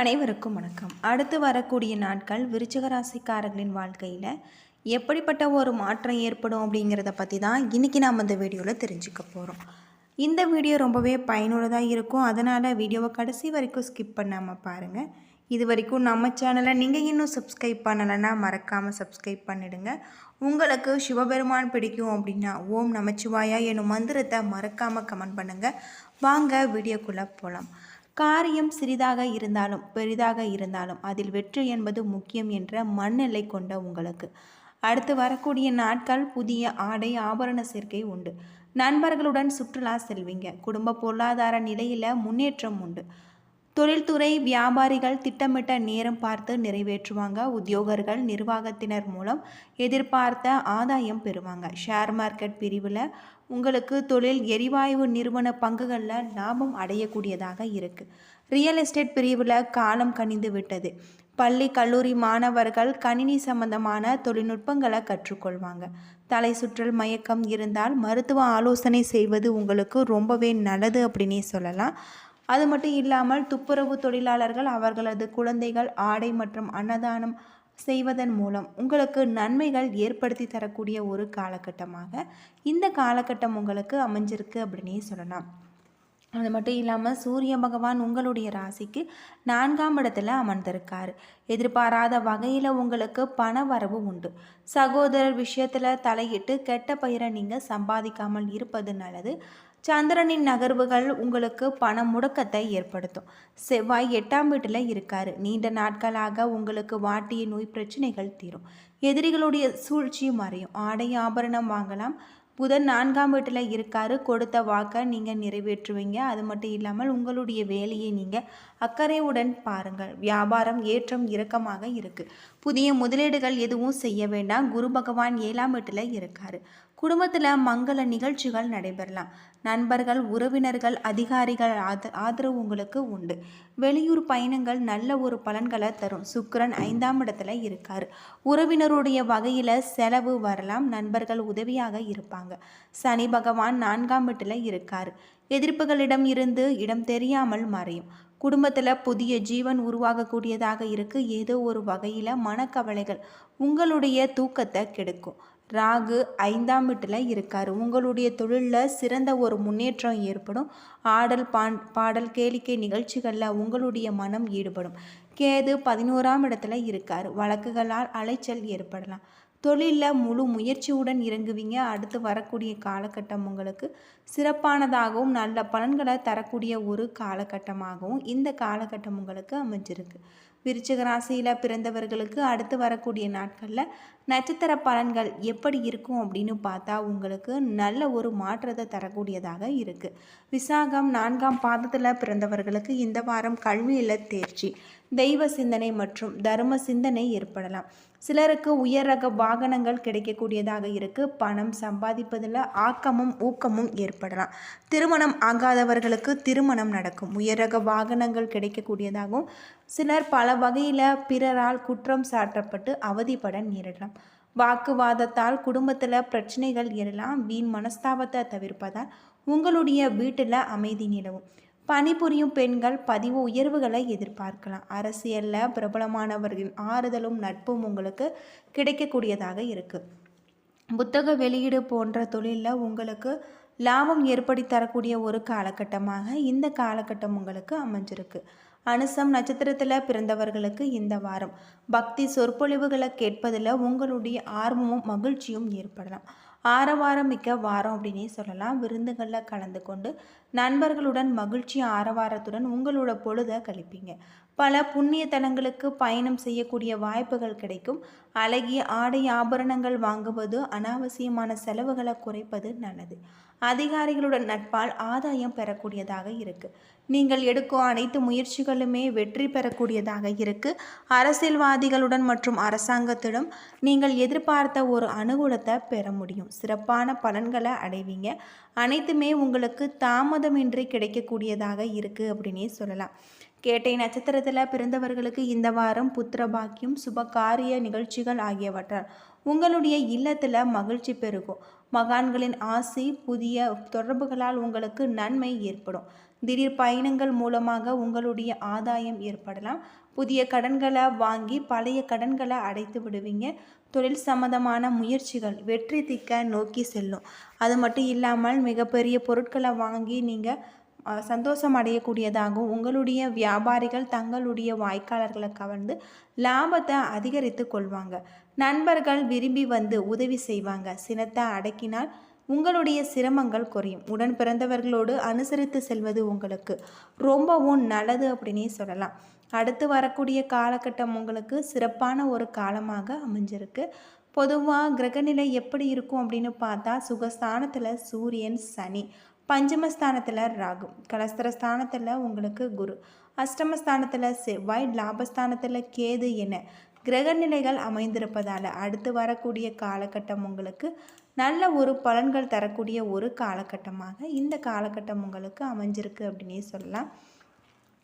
அனைவருக்கும் வணக்கம். அடுத்து வரக்கூடிய நாட்கள் விருச்சிக ராசிக்காரர்களின் வாழ்க்கையில் எப்படிப்பட்ட ஒரு மாற்றம் ஏற்படும் அப்படிங்கிறத பற்றி தான் இன்றைக்கி நாம் இந்த வீடியோவில் தெரிஞ்சுக்க போகிறோம் இந்த வீடியோ ரொம்பவே பயனுள்ளதாக இருக்கும். அதனால் வீடியோவை கடைசி வரைக்கும் ஸ்கிப் பண்ணாமல் பாருங்கள் இது வரைக்கும் நம்ம சேனலை நீங்கள் இன்னும் சப்ஸ்கிரைப் பண்ணலைன்னா மறக்காமல் சப்ஸ்கிரைப் பண்ணிடுங்க. உங்களுக்கு சிவபெருமான் பிடிக்கும் அப்படின்னா ஓம் நமச்சிவாயா எனும் மந்திரத்தை மறக்காமல் கமெண்ட் பண்ணுங்கள் வாங்க வீடியோக்குள்ளே போகலாம் காரியம் சிறிதாக இருந்தாலும் பெரிதாக இருந்தாலும் அதில் வெற்றி என்பது முக்கியம் என்ற மண்ணெல்லை கொண்ட உங்களுக்கு. அடுத்து வரக்கூடிய நாட்கள் புதிய ஆடை ஆபரண சேர்க்கை உண்டு. நண்பர்களுடன் சுற்றுலா செல்வீங்க. குடும்ப பொருளாதார நிலையில் முன்னேற்றம் உண்டு. தொழில்துறை வியாபாரிகள் திட்டமிட்ட நேரம் பார்த்து நிறைவேற்றுவாங்க. உத்தியோகர்கள் நிர்வாகத்தினர் மூலம் எதிர்பார்த்த ஆதாயம் பெறுவாங்க. ஷேர் மார்க்கெட் பிரிவில் உங்களுக்கு தொழில் எரிவாயு நிறுவன பங்குகளில் லாபம் அடையக்கூடியதாக இருக்குது ரியல் எஸ்டேட் பிரிவில் காலம் கனிந்து விட்டது. பள்ளி கல்லூரி மாணவர்கள் கணினி சம்பந்தமான தொழில்நுட்பங்களை கற்றுக்கொள்வாங்க. தலை சுற்றல் மயக்கம் இருந்தால் மருத்துவ ஆலோசனை செய்வது உங்களுக்கு ரொம்பவே நல்லது அப்படின்னே சொல்லலாம். அது மட்டும் இல்லாமல் துப்புரவு தொழிலாளர்கள் அவர்களது குழந்தைகள் ஆடை மற்றும் அன்னதானம் செய்வதன் மூலம் உங்களுக்கு நன்மைகள் ஏற்படுத்தி தரக்கூடிய ஒரு காலகட்டமாக இந்த காலகட்டம் உங்களுக்கு அமைஞ்சிருக்கு அப்படின்னே சொல்லலாம். அது மட்டும் இல்லாமல் சூரிய பகவான் உங்களுடைய ராசிக்கு நான்காம் இடத்துல அமர்ந்திருக்கார். எதிர்பாராத வகையில் உங்களுக்கு பண வரவு உண்டு. சகோதரர் விஷயத்தில் தலையிட்டு கெட்ட பயிரை நீங்கள் சம்பாதிக்காமல் இருப்பது நல்லது. சந்திரனின் நகர்வுகள் உங்களுக்கு பண முடக்கத்தை ஏற்படுத்தும். செவ்வாய் எட்டாம் வீட்டில் இருக்காரு. நீண்ட நாட்களாக உங்களுக்கு வாட்டிய நோய் பிரச்சனைகள் தீரும். எதிரிகளுடைய சூழ்ச்சியும் மறையும். ஆடை ஆபரணம் வாங்கலாம். புதன் நான்காம் வீட்டில் இருக்காரு. கொடுத்த வாக்கை நீங்கள் நிறைவேற்றுவீங்க. அது மட்டும் இல்லாமல் உங்களுடைய வேலையை நீங்கள் அக்கறையுடன் பாருங்கள். வியாபாரம் ஏற்றம் இறக்கமாக இருக்குது புதிய முதலீடுகள் எதுவும் செய்ய வேண்டாம். குரு பகவான் ஏழாம் வீட்டில் இருக்காரு. குடும்பத்தில் மங்கள நிகழ்ச்சிகள் நடைபெறலாம். நண்பர்கள் உறவினர்கள் அதிகாரிகள் ஆத ஆதரவு உங்களுக்கு உண்டு. வெளியூர் பயணங்கள் நல்ல ஒரு பலன்களை தரும். சுக்கரன் ஐந்தாம் இடத்துல இருக்கார். உறவினருடைய வகையில் செலவு வரலாம். நண்பர்கள் உதவியாக இருப்பாங்க. சனி பகவான் நான்காம் வீட்டில் இருக்கார். எதிர்ப்புகளிடம் இருந்து இடம் தெரியாமல் மறையும். குடும்பத்தில் புதிய ஜீவன் உருவாகக்கூடியதாக இருக்கு. ஏதோ ஒரு வகையில் மனக்கவலைகள் உங்களுடைய தூக்கத்தை கெடுக்கும். ராகு ஐந்தாம் வீட்டில் இருக்கார். உங்களுடைய தொழிலில் சிறந்த ஒரு முன்னேற்றம் ஏற்படும். ஆடல் பான் பாடல் கேளிக்கை நிகழ்ச்சிகளில் உங்களுடைய மனம் ஈடுபடும். கேது பதினோராம் இடத்துல இருக்கார். வழக்குகளால் அலைச்சல் ஏற்படலாம். தொழிலில் முழு முயற்சியுடன் இறங்குவீங்க. அடுத்து வரக்கூடிய காலகட்டம் உங்களுக்கு சிறப்பானதாகவும் நல்ல பலன்களை தரக்கூடிய ஒரு காலகட்டமாகவும் இந்த காலகட்டம் உங்களுக்கு அமைஞ்சிருக்கு. விருச்சிக ராசியில் பிறந்தவர்களுக்கு அடுத்து வரக்கூடிய நாட்களில் நட்சத்திர பலன்கள் எப்படி இருக்கும் அப்படின்னு பார்த்தா உங்களுக்கு நல்ல ஒரு மாற்றத்தை தரக்கூடியதாக இருக்குது விசாகம் நான்காம் பாதத்தில் பிறந்தவர்களுக்கு இந்த வாரம் கல்வியில் தேர்ச்சி. தெய்வ சிந்தனை மற்றும் தர்ம சிந்தனை ஏற்படலாம். சிலருக்கு உயர் ரக வாகனங்கள் கிடைக்கக்கூடியதாக இருக்குது பணம் சம்பாதிப்பதில் ஆக்கமும் ஊக்கமும் ஏற்படலாம். திருமணம் ஆகாதவர்களுக்கு திருமணம் நடக்கும். உயர் ரக வாகனங்கள் கிடைக்கக்கூடியதாகவும் சிலர் பல வகையில் பிறரால் குற்றம் சாட்டப்பட்டு அவதிப்பட நேரிடலாம். வாக்குவாதத்தால் குடும்பத்தில் பிரச்சனைகள் எழலாம் வீண் மனஸ்தாபத்தை தவிர்ப்பதால் உங்களுடைய வீட்டில் அமைதி நிலவும். பணிபுரியும் பெண்கள் பதிவு உயர்வுகளை எதிர்பார்க்கலாம். அரசியலில் பிரபலமானவர்களின் ஆறுதலும் நட்பும் உங்களுக்கு கிடைக்கக்கூடியதாக இருக்குது புத்தக வெளியீடு போன்ற தொழிலில் உங்களுக்கு லாபம் ஏற்படுத்தி தரக்கூடிய ஒரு காலகட்டமாக இந்த காலகட்டம் உங்களுக்கு அமைஞ்சிருக்கு. அனுசம் நட்சத்திரத்தில் பிறந்தவர்களுக்கு இந்த வாரம். பக்தி சொற்பொழிவுகளை கேட்பதில் உங்களுடைய ஆர்வமும் மகிழ்ச்சியும் ஏற்படலாம். ஆரவாரம் மிக்க வாரம் அப்படின்னே சொல்லலாம். விருந்துகளில் கலந்து கொண்டு நண்பர்களுடன் மகிழ்ச்சி ஆரவாரத்துடன் உங்களோட பொழுதை கழிப்பீங்க. பல புண்ணிய தலங்களுக்கு பயணம் செய்யக்கூடிய வாய்ப்புகள் கிடைக்கும். அழகிய ஆடை ஆபரணங்கள் வாங்குவது அனாவசியமான செலவுகளை குறைப்பது நல்லது. அதிகாரிகளுடன் நட்பால் ஆதாயம் பெறக்கூடியதாக இருக்குது நீங்கள் எடுக்கும் அனைத்து முயற்சிகளுமே வெற்றி பெறக்கூடியதாக இருக்குது அரசியல்வாதிகளுடன் மற்றும் அரசாங்கத்திடம் நீங்கள் எதிர்பார்த்த ஒரு அனுகூலத்தை பெற முடியும். சிறப்பான பலன்களை அடைவீங்க. அனைத்துமே உங்களுக்கு தாமதமின்றி கிடைக்கக்கூடியதாக இருக்குது அப்படின்னே சொல்லலாம். கேட்டை நட்சத்திரத்தில் பிறந்தவர்களுக்கு இந்த வாரம் புத்திர பாக்கியம் சுபகாரிய நிகழ்ச்சிகள் ஆகியவற்றால். உங்களுடைய இல்லத்தில் மகிழ்ச்சி பெருகும். மகான்களின் ஆசை புதிய தொடர்புகளால் உங்களுக்கு நன்மை ஏற்படும். திடீர் பயணங்கள் மூலமாக உங்களுடைய ஆதாயம் ஏற்படலாம். புதிய கடன்களை வாங்கி பழைய கடன்களை அடைத்து விடுவீங்க. தொழில் சம்பந்தமான முயற்சிகள் வெற்றி திக்க நோக்கி செல்லும். அது மட்டும் இல்லாமல் மிகப்பெரிய பொருட்களை வாங்கி நீங்கள் சந்தோஷம் அடையக்கூடியதாகவும் உங்களுடைய வியாபாரிகள் தங்களுடைய வாய்க்காலர்களை கவர்ந்து லாபத்தை அதிகரித்து கொள்வாங்க. நண்பர்கள் விரும்பி வந்து உதவி செய்வாங்க. சினத்தை அடக்கினால் உங்களுடைய சிரமங்கள் குறையும். உடன் பிறந்தவர்களோடு அனுசரித்து செல்வது உங்களுக்கு ரொம்பவும் நல்லது அப்படின்னே சொல்லலாம். அடுத்து வரக்கூடிய காலகட்டம் உங்களுக்கு சிறப்பான ஒரு காலமாக அமைஞ்சிருக்கு. பொதுவாக கிரகநிலை எப்படி இருக்கும் அப்படின்னு பார்த்தா சுகஸ்தானத்தில் சூரியன் சனி. பஞ்சமஸ்தானத்தில் ராகு. கலஸ்தரஸ்தானத்தில் உங்களுக்கு குரு. அஷ்டமஸ்தானத்தில் செவ்வாய் லாபஸ்தானத்தில் கேது என கிரகநிலைகள் அமைந்திருப்பதால் அடுத்து வரக்கூடிய காலகட்டம் உங்களுக்கு நல்ல ஒரு பலன்கள் தரக்கூடிய ஒரு காலகட்டமாக இந்த காலகட்டம் உங்களுக்கு அமைஞ்சிருக்கு அப்படின்னே சொல்லலாம்.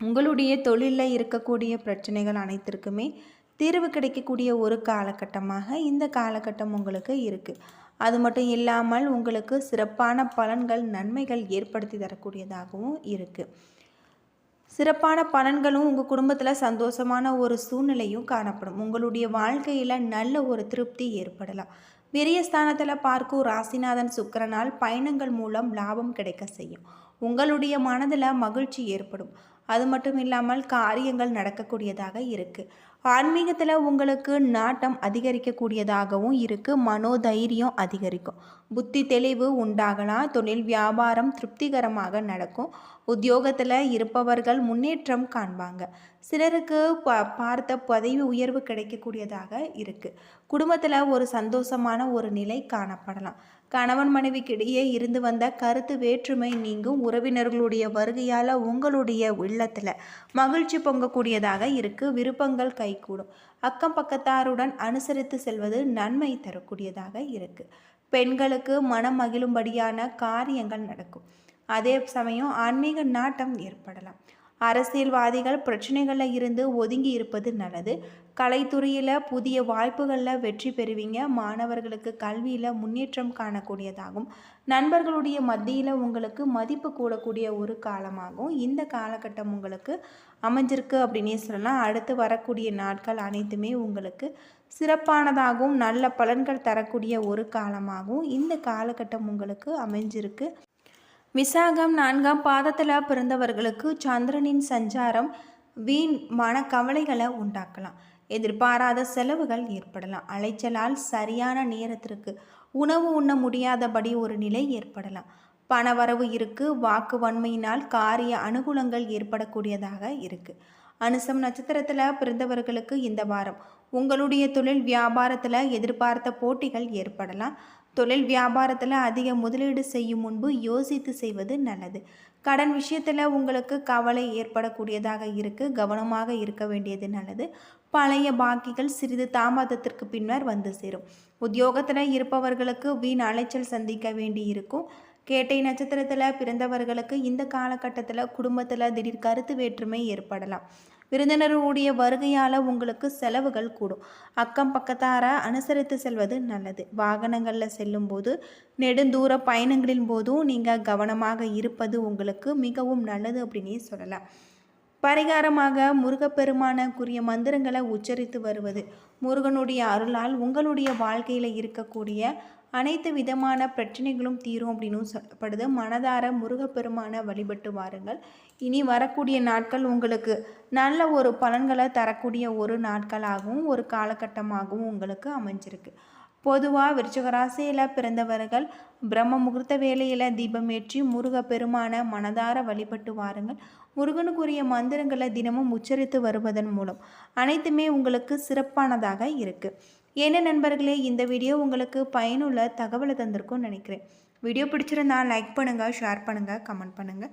உங்களுடைய தொழிலில் இருக்கக்கூடிய பிரச்சனைகள் அனைத்திற்குமே தீர்வு கிடைக்கக்கூடிய ஒரு காலகட்டமாக இந்த காலகட்டம் உங்களுக்கு இருக்குது அது மட்டும் இல்லாமல் உங்களுக்கு சிறப்பான பலன்கள் நன்மைகள் ஏற்படுத்தி தரக்கூடியதாகவும் இருக்குது சிறப்பான பலன்களும் உங்கள் குடும்பத்தில் சந்தோஷமான ஒரு சூழ்நிலையும் காணப்படும். உங்களுடைய வாழ்க்கையில் நல்ல ஒரு திருப்தி ஏற்படலாம். விரியஸ்தானத்தில் பார்க்கும் ராசிநாதன் சுக்கிரனால் பயணங்கள் மூலம் லாபம் கிடைக்க செய்யும். உங்களுடைய மனதில் மகிழ்ச்சி ஏற்படும். அது மட்டும் இல்லாமல் காரியங்கள் நடக்கக்கூடியதாக இருக்குது ஆன்மீகத்தில் உங்களுக்கு நாட்டம் அதிகரிக்கக்கூடியதாகவும் இருக்குது மனோதைரியம் அதிகரிக்கும். புத்தி தெளிவு உண்டாகலாம் தொழில் வியாபாரம் திருப்திகரமாக நடக்கும். உத்தியோகத்தில் இருப்பவர்கள் முன்னேற்றம் காண்பாங்க. சிலருக்கு ப பார்த்த பதவி உயர்வு கிடைக்கக்கூடியதாக இருக்குது குடும்பத்தில் ஒரு சந்தோஷமான ஒரு நிலை காணப்படலாம். கணவன் மனைவிக்கிடையே இருந்து வந்த கருத்து வேற்றுமை நீங்கும் உறவினர்களுடைய வருகையால் உங்களுடைய உள்ளத்தில் மகிழ்ச்சி பொங்கக்கூடியதாக இருக்கு. விருப்பங்கள் கைகூடும். அக்கம் பக்கத்தாருடன் அனுசரித்து செல்வது நன்மை தரக்கூடியதாக இருக்குது பெண்களுக்கு மனம் மகிழும்படியான காரியங்கள் நடக்கும். அதே சமயம் ஆன்மீக நாட்டம் ஏற்படலாம். அரசியல்வாதிகள் பிரச்சனைகளில் இருந்து ஒதுங்கி இருப்பது நல்லது. கலைத்துறையில் புதிய வாய்ப்புகளில் வெற்றி பெறுவீங்க. மாணவர்களுக்கு கல்வியில் முன்னேற்றம் காணக்கூடியதாகும். நண்பர்களுடைய மத்தியில் உங்களுக்கு மதிப்பு கூடக்கூடிய ஒரு காலமாகும். இந்த காலகட்டம் உங்களுக்கு அமைஞ்சிருக்கு அப்படின்னே சொல்லலாம். அடுத்து வரக்கூடிய நாட்கள் அனைத்துமே உங்களுக்கு சிறப்பானதாகவும் நல்ல பலன்கள் தரக்கூடிய ஒரு காலமாகவும் இந்த காலகட்டம் உங்களுக்கு அமைஞ்சிருக்கு. விசாகம் நான்காம் பாதத்தில் பிறந்தவர்களுக்கு சந்திரனின் சஞ்சாரம் வீண் மன கவலைகளை உண்டாக்கலாம். எதிர்பாராத செலவுகள் ஏற்படலாம். அலைச்சலால் சரியான நேரத்திற்கு உணவு உண்ண முடியாதபடி ஒரு நிலை ஏற்படலாம். பணவரவு இருக்கு. வாக்கு வன்மையினால் காரிய அனுகூலங்கள் ஏற்படக்கூடியதாக இருக்கு. அனுசம் நட்சத்திரத்தில் பிறந்தவர்களுக்கு இந்த வாரம் உங்களுடைய தொழில் வியாபாரத்தில் எதிர்பார்த்த போட்டிகள் ஏற்படலாம். தொழில் வியாபாரத்தில் அதிக முதலீடு செய்யும் முன்பு யோசித்து செய்வது நல்லது. கடன் விஷயத்தில் உங்களுக்கு கவலை ஏற்படக்கூடியதாக இருக்குது கவனமாக இருக்க வேண்டியது நல்லது. பழைய பாக்கிகள் சிறிது தாமதத்திற்கு பின்னர் வந்து சேரும். உத்தியோகத்தில் இருப்பவர்களுக்கு வீண் அலைச்சல் சந்திக்க வேண்டி இருக்கும். கேட்டை நட்சத்திரத்தில் பிறந்தவர்களுக்கு இந்த காலகட்டத்தில் குடும்பத்தில் திடீர் கருத்து வேற்றுமை ஏற்படலாம். விருந்தினருடைய வருகையால் உங்களுக்கு செலவுகள் கூடும். அக்கம் பக்கத்தார அனுசரித்து செல்வது நல்லது. வாகனங்களில் செல்லும்போது நெடுந்தூர பயணங்களின் போதும் நீங்கள் கவனமாக இருப்பது உங்களுக்கு மிகவும் நல்லது அப்படின்னே சொல்லலாம். பரிகாரமாக முருகப்பெருமானுக்குரிய மந்திரங்களை உச்சரித்து வருவது. முருகனுடைய அருளால் உங்களுடைய வாழ்க்கையில் இருக்கக்கூடிய அனைத்து விதமான பிரச்சனைகளும் தீரும் அப்படின்னு சொல்லப்படுது. மனதார முருகப்பெருமான வழிபட்டு வாருங்கள். இனி வரக்கூடிய நாட்கள் உங்களுக்கு நல்ல ஒரு பலன்களை தரக்கூடிய ஒரு நாட்களாகவும் ஒரு காலகட்டமாகவும் உங்களுக்கு அமைஞ்சிருக்கு. பொதுவாக விருச்சகராசியில் பிறந்தவர்கள் பிரம்ம முகூர்த்த வேலையில் தீபமேற்றி முருக பெருமான மனதார வழிபட்டு வாருங்கள். முருகனுக்குரிய மந்திரங்களை தினமும் உச்சரித்து வருவதன் மூலம் அனைத்துமே உங்களுக்கு சிறப்பானதாக இருக்குது என்ன நண்பர்களே இந்த வீடியோ உங்களுக்கு பயனுள்ள தகவலை தந்திருக்கும்னு நினைக்கிறேன். வீடியோ பிடிச்சிருந்தா லைக் பண்ணுங்கள் ஷேர் பண்ணுங்கள் கமெண்ட் பண்ணுங்கள்